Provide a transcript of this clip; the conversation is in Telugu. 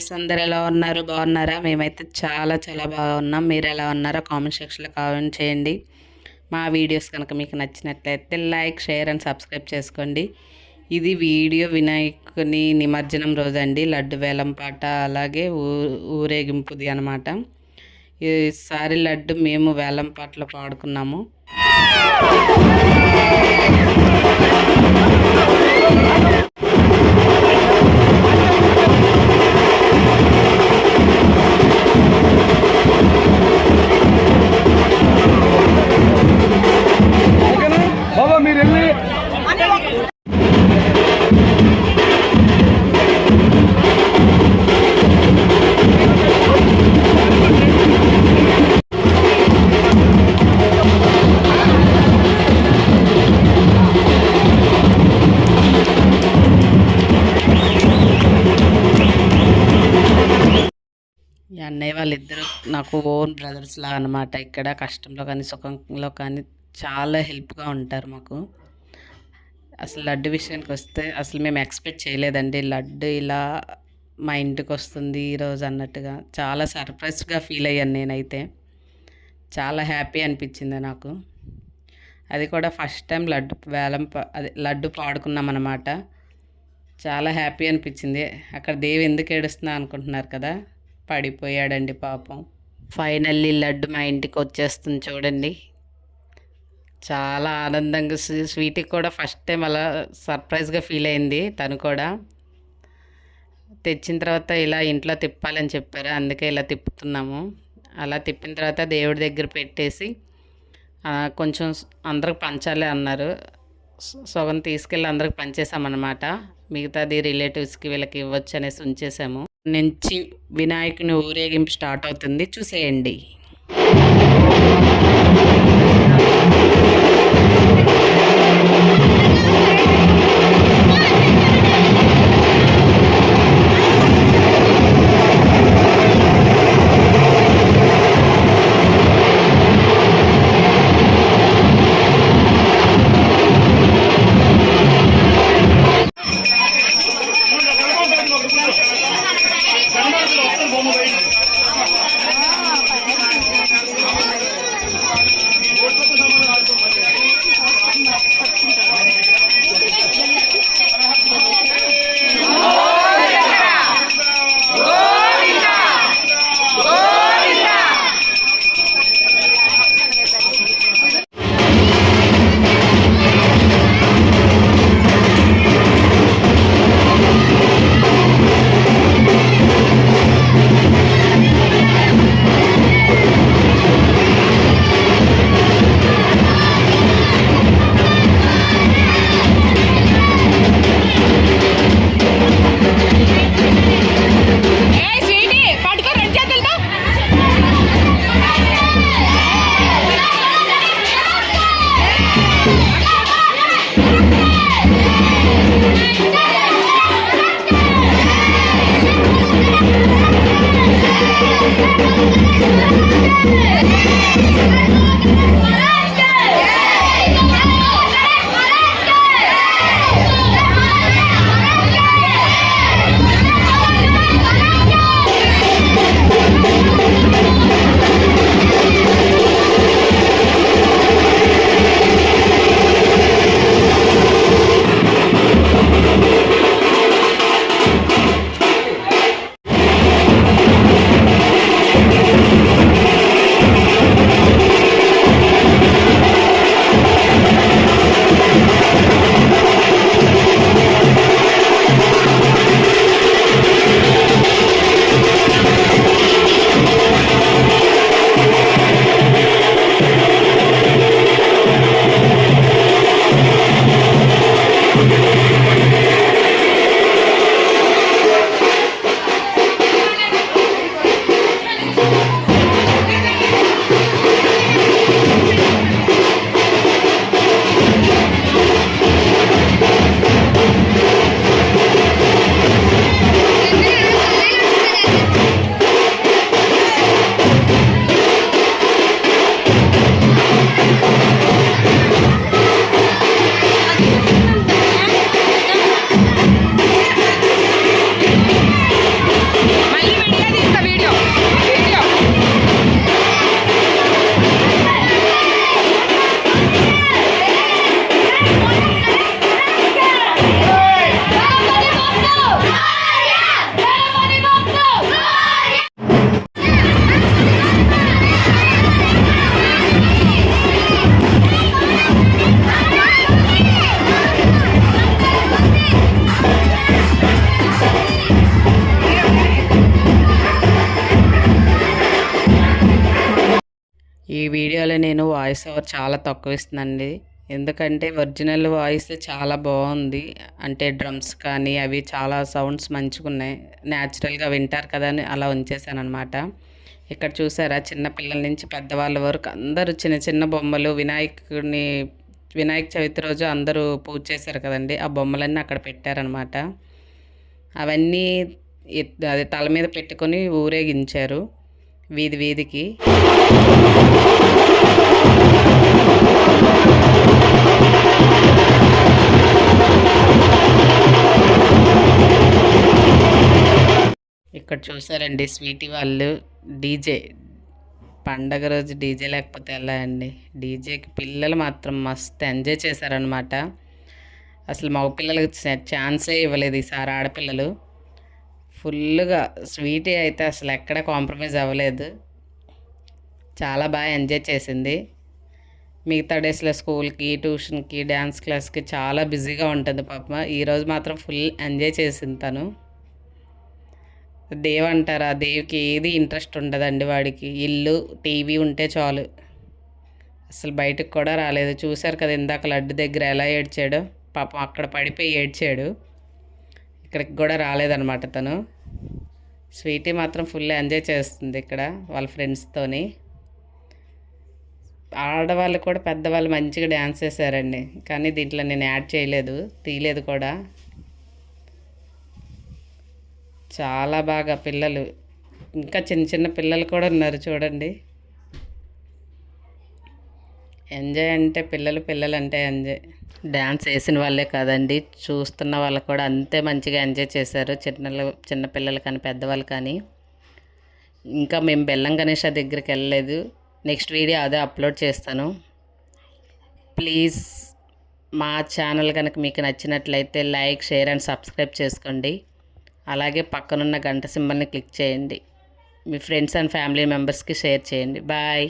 గైస్ అందరు ఎలా ఉన్నారు? బాగున్నారా? మేమైతే చాలా చాలా బాగున్నాం మీరు ఎలా ఉన్నారో కామెంట్ సెక్షన్లో కామెంట్ చేయండి. మా వీడియోస్ కనుక మీకు నచ్చినట్లయితే లైక్ షేర్ అండ్ సబ్స్క్రైబ్ చేసుకోండి. ఇది వీడియో వినాయకుని నిమజ్జనం రోజండి. లడ్డు వేలం పాట అలాగే ఊ ఊరేగింపుది అనమాట ఈసారి లడ్డు మేము వేలం పాటలో పాడుకున్నాము. ఓకేనా Thank you. అన్నయ్య వాళ్ళిద్దరు నాకు ఓన్ బ్రదర్స్ లా అనమాట ఇక్కడ కష్టంలో కానీ సుఖంలో కానీ చాలా హెల్ప్గా ఉంటారు మాకు. అసలు లడ్డు విషయానికి వస్తే అసలు మేము ఎక్స్పెక్ట్ చేయలేదండి. లడ్డు ఇలా మా ఇంటికి వస్తుంది ఈరోజు అన్నట్టుగా. చాలా సర్ప్రైజ్గా ఫీల్ అయ్యాను నేనైతే. చాలా హ్యాపీ అనిపించింది నాకు. అది కూడా ఫస్ట్ టైం లడ్డు వేలం పా- అదే లడ్డు పాడుకున్నాం అనమాట చాలా హ్యాపీ అనిపించింది. అక్కడ దేవి ఎందుకు ఏడుస్తున్నా అనుకుంటున్నారు కదా? పడిపోయాడండి పాపం. ఫైనల్లీ లడ్డు మా ఇంటికి వచ్చేస్తుంది చూడండి. చాలా ఆనందంగా స్వీట్కి కూడా ఫస్ట్ టైం అలా సర్ప్రైజ్గా ఫీల్ అయింది తను కూడా. తెచ్చిన తర్వాత ఇలా ఇంట్లో తిప్పాలని చెప్పారు అందుకే ఇలా తిప్పుతున్నాము. అలా తిప్పిన తర్వాత దేవుడి దగ్గర పెట్టేసి కొంచెం అందరికి పంచాలి అన్నారు. సగం తీసుకెళ్ళి అందరికి పంచేసామన్నమాట మిగతాది రిలేటివ్స్కి వీళ్ళకి ఇవ్వచ్చు అనేసి ఉంచేసాము నుంచి వినాయకుని ఊరేగింపు స్టార్ట్ అవుతుంది. చూసేయండి. వీడియోలో నేను వాయిస్ ఓవర్ చాలా తక్కువ ఇస్తుందండి. ఎందుకంటే ఒరిజినల్ వాయిస్ చాలా బాగుంది. అంటే డ్రమ్స్ కానీ అవి చాలా సౌండ్స్ మంచిగా ఉన్నాయి. న్యాచురల్గా వింటారు కదా అని అలా ఉంచేసాను అనమాట ఇక్కడ చూసారా? చిన్న పిల్లల నుంచి పెద్దవాళ్ళ వరకు అందరూ చిన్న చిన్న బొమ్మలు వినాయకుడిని వినాయక చవితి రోజు అందరూ పూజ చేశారు కదండి. ఆ బొమ్మలన్నీ అక్కడ పెట్టారనమాట అవన్నీ అది తల మీద పెట్టుకొని ఊరేగించారు. వీధి వీధికి. ఇక్కడ చూసారండి స్వీటీ వాళ్ళు డీజే. పండగ రోజు డీజే లేకపోతే ఎలా అండి? డీజేకి పిల్లలు మాత్రం మస్తు ఎంజాయ్ చేశారనమాట అసలు మగపిల్లలకి ఛాన్సే ఇవ్వలేదు ఈసారి ఆడపిల్లలు. ఫుల్గా స్వీటీ అయితే అసలు ఎక్కడ కాంప్రమైజ్ అవ్వలేదు. చాలా బాగా ఎంజాయ్ చేసింది. మిగతా డేస్లో స్కూల్కి ట్యూషన్కి డ్యాన్స్ క్లాస్కి చాలా బిజీగా ఉంటుంది పాప. ఈరోజు మాత్రం ఫుల్ ఎంజాయ్ చేసింది తను. దేవ్ అంటారు? ఆ దేవ్కి ఏది ఇంట్రెస్ట్ ఉండదండి వాడికి. ఇల్లు టీవీ ఉంటే చాలు. అసలు బయటకు కూడా రాలేదు. చూశారు కదా ఇందాక లడ్డు దగ్గర ఎలా ఏడ్చాడో? పాపం అక్కడ పడిపోయి ఏడ్చాడు. ఇక్కడికి కూడా రాలేదన్నమాట తను. స్వీటీ మాత్రం ఫుల్ ఎంజాయ్ చేస్తుంది ఇక్కడ వాళ్ళ ఫ్రెండ్స్తోని ఆడవాళ్ళు కూడా పెద్దవాళ్ళు మంచిగా డ్యాన్స్ చేశారండి. కానీ దీంట్లో నేను యాడ్ చేయలేదు. తీయలేదు కూడా. చాలా బాగా పిల్లలు. ఇంకా చిన్న చిన్న పిల్లలు కూడా ఉన్నారు చూడండి. ఎంజాయ్ అంటే పిల్లలు పిల్లలు అంటే ఎంజాయ్. డ్యాన్స్ వేసిన వాళ్ళే కాదండి. చూస్తున్న వాళ్ళు కూడా అంతే మంచిగా ఎంజాయ్ చేశారు. చిన్న చిన్నపిల్లలు కానీ పెద్దవాళ్ళు కానీ. ఇంకా మేము బెల్లం గణేష దగ్గరికి వెళ్ళలేదు. నెక్స్ట్ వీడియో అదే అప్లోడ్ చేస్తాను. ప్లీజ్ మా ఛానల్ కనుక మీకు నచ్చినట్లయితే లైక్ షేర్ అండ్ సబ్స్క్రైబ్ చేసుకోండి. అలాగే పక్కనున్న గంట సింబల్ని క్లిక్ చేయండి. మీ ఫ్రెండ్స్ అండ్ ఫ్యామిలీ మెంబర్స్కి షేర్ చేయండి. బాయ్.